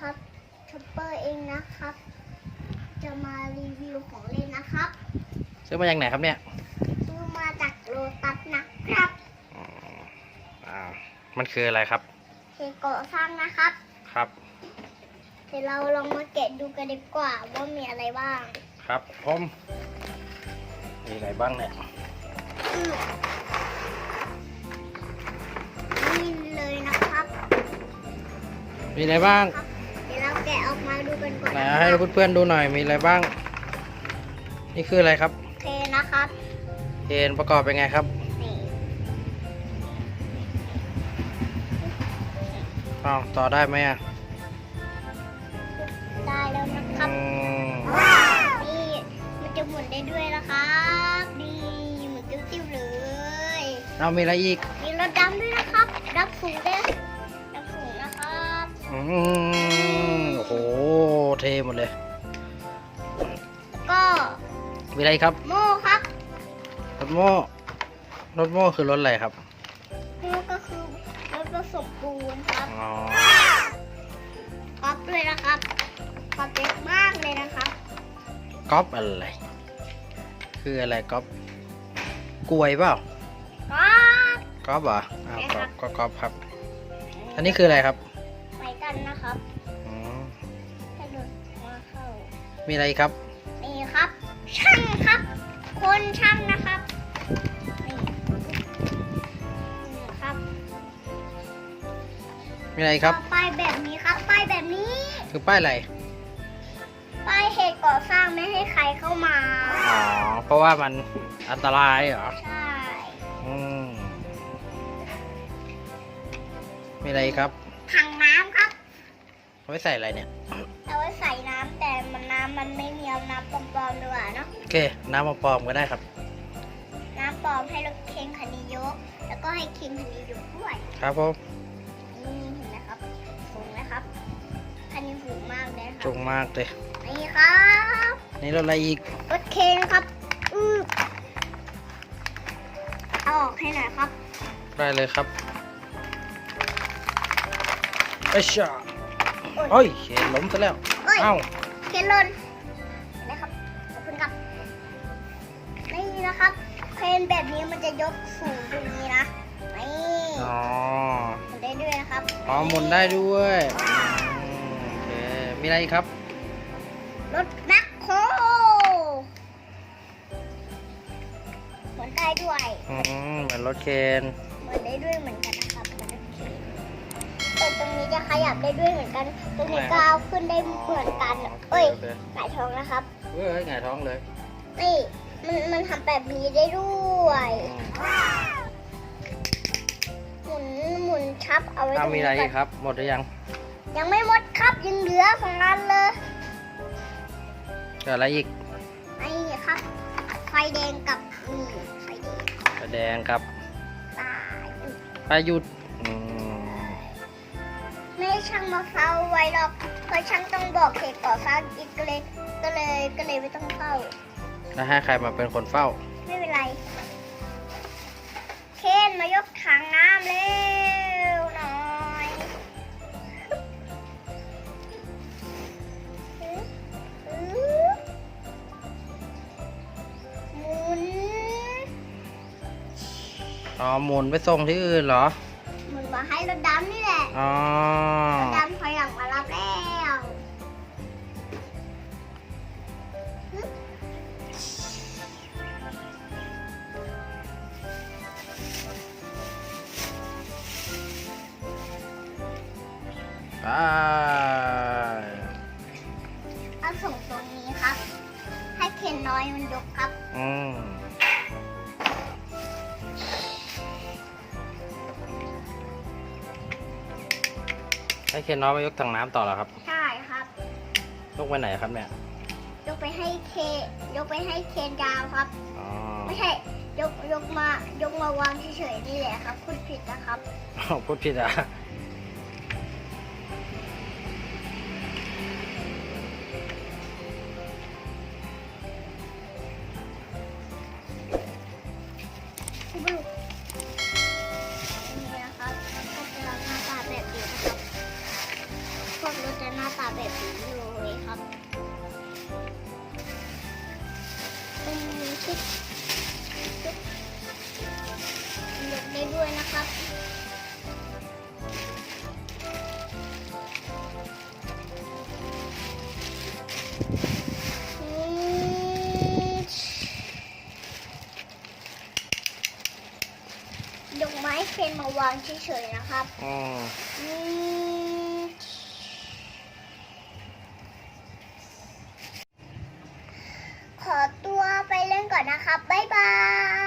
ครับชอปเปอร์เองนะครับ จะมารีวิวของเล่นนะครับซื้อมาจากไหนครับเนี่ยซื้อมาจากโลตัสนะครับอ่ามันคืออะไรครับเคโกะสร้างนะครับ ครับเดี๋ยวเราลองมาแกะดูกันดีกว่าว่ามีอะไรบ้าง ครับผมมีอะไรบ้างเนี่ยอืมนี่เลยนะครับ มีอะไรบ้าง อกมาดูกันก่อนไหนนะให้ครับเพื่อนๆดูหน่อยมีอะไรบ้าง นี่คืออะไรครับโอเคนะครับเอ็นประกอบเป็นไงครับนี่อ้าวต่อได้ไหมอะได้แล้วนะครับ อืมนี่มันจะหมุนได้ด้วยนะครับนี่หมุนติ้วๆเลยเอามีอะไรอีกมีรถดำด้วยนะครับดับสูงด้วยดับสูงนะครับ อืมโอ้โหเทหมดเลยแล้วก็มีอะไรอีกครับ โม่ครับรถโม่รถโม่คือรถอะไรครับ โม่ก็คือรถผสมปูนครับอ๋อ ก๊อปด้วยนะครับก๊อปเล็กมากเลยนะครับก๊อปอะไร คืออะไรก๊อปกลวยเปล่าก๊อป ก๊อปเหรออ้าวใช่ก๊ครัอบปก็ก๊อปครับ อันนี้คืออะไรครับ ไปกันนะครับ มีอะไรอีกครับ นี่ครับ ช่างครับ คนช่างนะครับนี่นี่ครับมีอะไรอีกครับ ป้ายแบบนี้ครับป้ายแบบนี้คือป้ายอะไร ป้ายเหตุก่อสร้างไม่ให้ใครเข้ามา อ๋อ เพราะว่ามันอันตรายเหรอ ใช่ อืม มีอะไรอีกครับ ถังน้ำครับเอาไว้ใส่อะไรเนี่ย เอาไว้ใส่น้ำแต่มันน้ำมันไม่มีเอาน้ำปลอมๆดีกว่าเนาะโอเค น้ำมาปลอมก็ได้ครับ น้ำปลอมให้รถเค็งคันนี้ยกแล้วก็ให้เค็งคันนี้ยกด้วยครับผมนี่เห็นไหมครับสูงไหมครับคันนี้สูงมากเลยคจุรับงมากเลยนี่ครับนี่รถอะไรอีกรถเคนครับอือเอาออกให้หน่อยครับ ได้เลยครับเอ้ยช่า โอ้ยเห็นล้มซะแล้วเอ้ย เอ้า เคนลนเห็นไหมครับ ขอบคุณครับ นี่นะครับเครนแบบนี้มันจะยกสูงตรงนี้นะ นี่อ๋อ หมุนได้ด้วยนะครับอ๋อหมุนได้ด้วยอืมโอเค มีอะไรอีกครับ รถแบ็คโฮหมุนได้ด้วย อืมเหมือนรถเคน หมุนได้ด้วยเหมือนกันนะครับนร ถเคนแต่ตรงนี้จะขยับได้ด้วยเหมือนกัน ตรงนี้ก็เอาขึ้นได้เหมือนกัน เอ้ยโอเคหลายท้องนะครับเฮ้ยหงายท้องเลยนี่มันมันทำแบบนี้ได้ด้วยหมุนหมุนชับเอาไว้ตเอารงมีนี้อะไรก่อีอนกครับ หมดหรือยัง ยังไม่หมดครับยังเหลือของอันเลยเกิดอะไรอีกนี่ครับ ไฟแดงกับนี่ไฟแดงแสดงครับตายอึไปหยุดอืมไม่ให้ ช่างมาเฝ้าไว้หรอกเพราะช่างต้องบอกเหตุก่อสร้างอีกก็เลยก็เลยก็เลยไม่ต้องเฝ้าแล้วให้ใครมาเป็นคนเฝ้า ไม่เป็นไร เคนมายกถังน้ำเร็วหน่อยฮึบฮึบหมุนอ๋อหมุนไปส่งที่อื่นเหรอห มุนมาให้รถดำนี่แหละอ๋อรถดำถอยหลังมารับแล้วฮึบไปเอาส่งตรงนี้ครับ ให้เคนน้อยมันยกครับ อืม ให้เคนน้อยมายกถังน้ำต่อเหรอครับ ใช่ครับ ยกไปไหนครับเนี่ย ยกไปให้เคยกไปให้เคนดาวครับ อ๋อไม่ใช่ ยกยกมายกมาวางเฉยๆนี่แหละครับ คุณผิดนะครับ อ้าวพูดผิดอะ ชุบชุบยกได้ด้วยนะครับดอกไม้เคนมาวางเฉยๆนะครับอ๋ออืม ขอ